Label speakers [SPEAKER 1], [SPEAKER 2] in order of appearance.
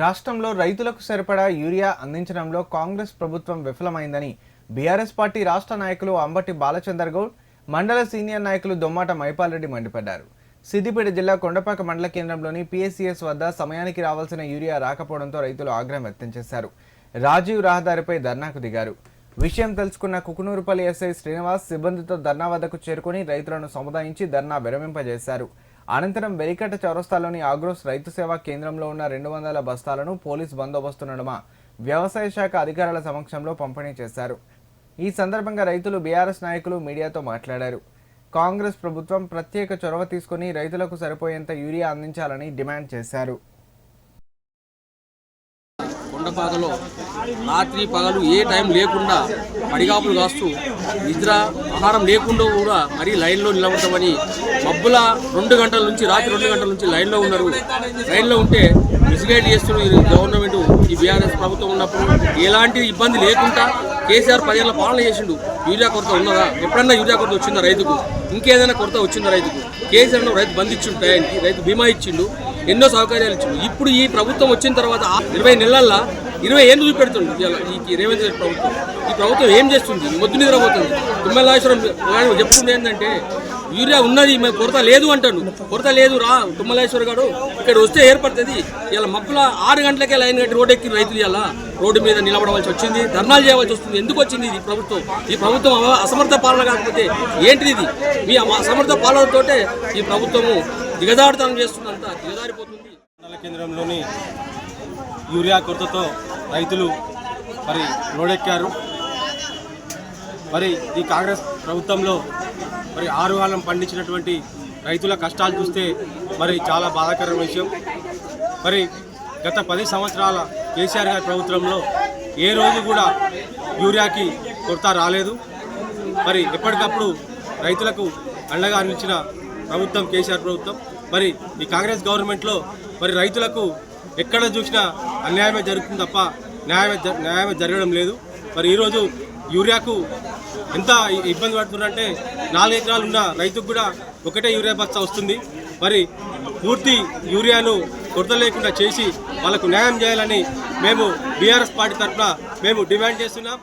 [SPEAKER 1] రాష్ట్రంలో రైతులకు సరిపడా యూరియా అందించడంలో కాంగ్రెస్ ప్రభుత్వం విఫలమైందని బీఆర్ఎస్ పార్టీ రాష్ట్ర నాయకులు అంబటి బాలచందర్ గౌడ్ మండల సీనియర్ నాయకులు దొమ్మాట మైపాల్రెడ్డి మండిపడ్డారు. సిద్దిపేట జిల్లా కొండపాక మండల కేంద్రంలోని పిఎస్సిఎస్ వద్ద సమయానికి రావాల్సిన యూరియా రాకపోవడంతో రైతులు ఆగ్రహం వ్యక్తం చేశారు. రాజీవ్ రహదారిపై ధర్నాకు దిగారు. విషయం తెలుసుకున్న కుకునూరుపల్లి ఎస్ఐ శ్రీనివాస్ సిబ్బందితో ధర్నా వద్దకు చేరుకుని రైతులను సముదాయించి ధర్నా విరమింపజేశారు. అనంతరం వెలికట్ట చౌరస్తాలోని ఆగ్రోస్ రైతు సేవా కేంద్రంలో ఉన్న రెండు వందల బస్తాలను పోలీస్ బందోబస్తు నడుమ వ్యవసాయ శాఖ అధికారుల సమక్షంలో పంపిణీ చేశారు. ఈ సందర్భంగా రైతులు బీఆర్ఎస్ నాయకులు మీడియాతో మాట్లాడారు. కాంగ్రెస్ ప్రభుత్వం ప్రత్యేక చొరవ తీసుకుని రైతులకు సరిపోయేంత యూరియా అందించాలని డిమాండ్ చేశారు.
[SPEAKER 2] కొండపాకలో రాత్రి పగలు ఏ టైం లేకుండా పడిగాపులు కాస్తూ నిద్ర ఆహారం లేకుండా కూడా మరీ లైన్లో నిలబడతామని మబ్బుల రెండు గంటల నుంచి రాత్రి రెండు గంటల నుంచి లైన్లో ఉన్నారు. లైన్లో ఉంటే మిస్గైడ్ చేస్తున్న గవర్నమెంట్ ఈ బీఆర్ఎస్ ప్రభుత్వం ఉన్నప్పుడు ఎలాంటి ఇబ్బంది లేకుండా కేసీఆర్ పదేళ్ళ పాలన చేసిండు. యూరియా కొరత ఉన్నదా? ఎప్పుడన్నా యూరియా కొరత వచ్చిందా రైతుకు? ఇంకేదైనా కొరత వచ్చిందా రైతుకు? కేసీఆర్ రైతు బంధు ఇచ్చిండు టయానికి రైతు బీమా ఇచ్చిండు ఎన్నో సౌకర్యాలు ఇచ్చిండు. ఇప్పుడు ఈ ప్రభుత్వం వచ్చిన తర్వాత ఆ ఇరవై నెలల్లో ఇరవై ఏళ్ళు చూపెడుతుంది ఈ రేవంత్ రెడ్డి ప్రభుత్వం. ఈ ప్రభుత్వం ఏం చేస్తుంది? మొద్దు నిద్రపోతుంది తుమ్మలాశ్వరం చెప్తుంది ఏంటంటే యూరియా ఉన్నది మేము కొరత లేదు అంటాను కొరత లేదు రా తుమ్మలేశ్వర గారు. ఇక్కడ వస్తే ఏర్పడుతుంది. ఇలా మబ్బుల ఆరు గంటలకే లైన్ కట్టి రోడ్ ఎక్కి రైతులు ఇలా రోడ్డు మీద నిలబడవలసి వచ్చింది ధర్నాలు చేయవలసి వస్తుంది. ఎందుకు వచ్చింది ఇది ప్రభుత్వం? ఈ ప్రభుత్వం అసమర్థ పాలన కాకపోతే ఏంటిది ఇది? మీ అసమర్థ పాలనతోటే ఈ ప్రభుత్వము దిగజారుతనం చేస్తుందంతా
[SPEAKER 3] దిగదారిపోతుంది కేంద్రంలోని యూరియా కొరతతో రైతులు మరి రోడెక్కారు. మరి ఈ కాంగ్రెస్ ప్రభుత్వంలో మరి ఆరు కాలం పండించినటువంటి రైతుల కష్టాలు చూస్తే మరి చాలా బాధాకరమైన విషయం. మరి గత పది సంవత్సరాల కేసీఆర్ గారి ప్రభుత్వంలో ఏ రోజు కూడా యూరియాకి కొరత రాలేదు. మరి ఎప్పటికప్పుడు రైతులకు అండగా నిలిచిన ప్రభుత్వం కేసీఆర్ ప్రభుత్వం. మరి ఈ కాంగ్రెస్ గవర్నమెంట్లో మరి రైతులకు ఎక్కడ చూసినా అన్యాయమే జరుగుతుంది తప్ప న్యాయమే జ- న్యాయమే జరగడం లేదు. మరి ఈరోజు యూరియాకు ఎంత ఇబ్బంది పడుతున్నారంటే నాలుగు ఎకరాలు ఉన్న రైతుకు కూడా ఒకటే యూరియా బస్తా వస్తుంది. మరి పూర్తి యూరియాను కొరత లేకుండా చేసి వాళ్ళకు న్యాయం చేయాలని మేము బీఆర్ఎస్ పార్టీ తరఫున మేము డిమాండ్ చేస్తున్నాం.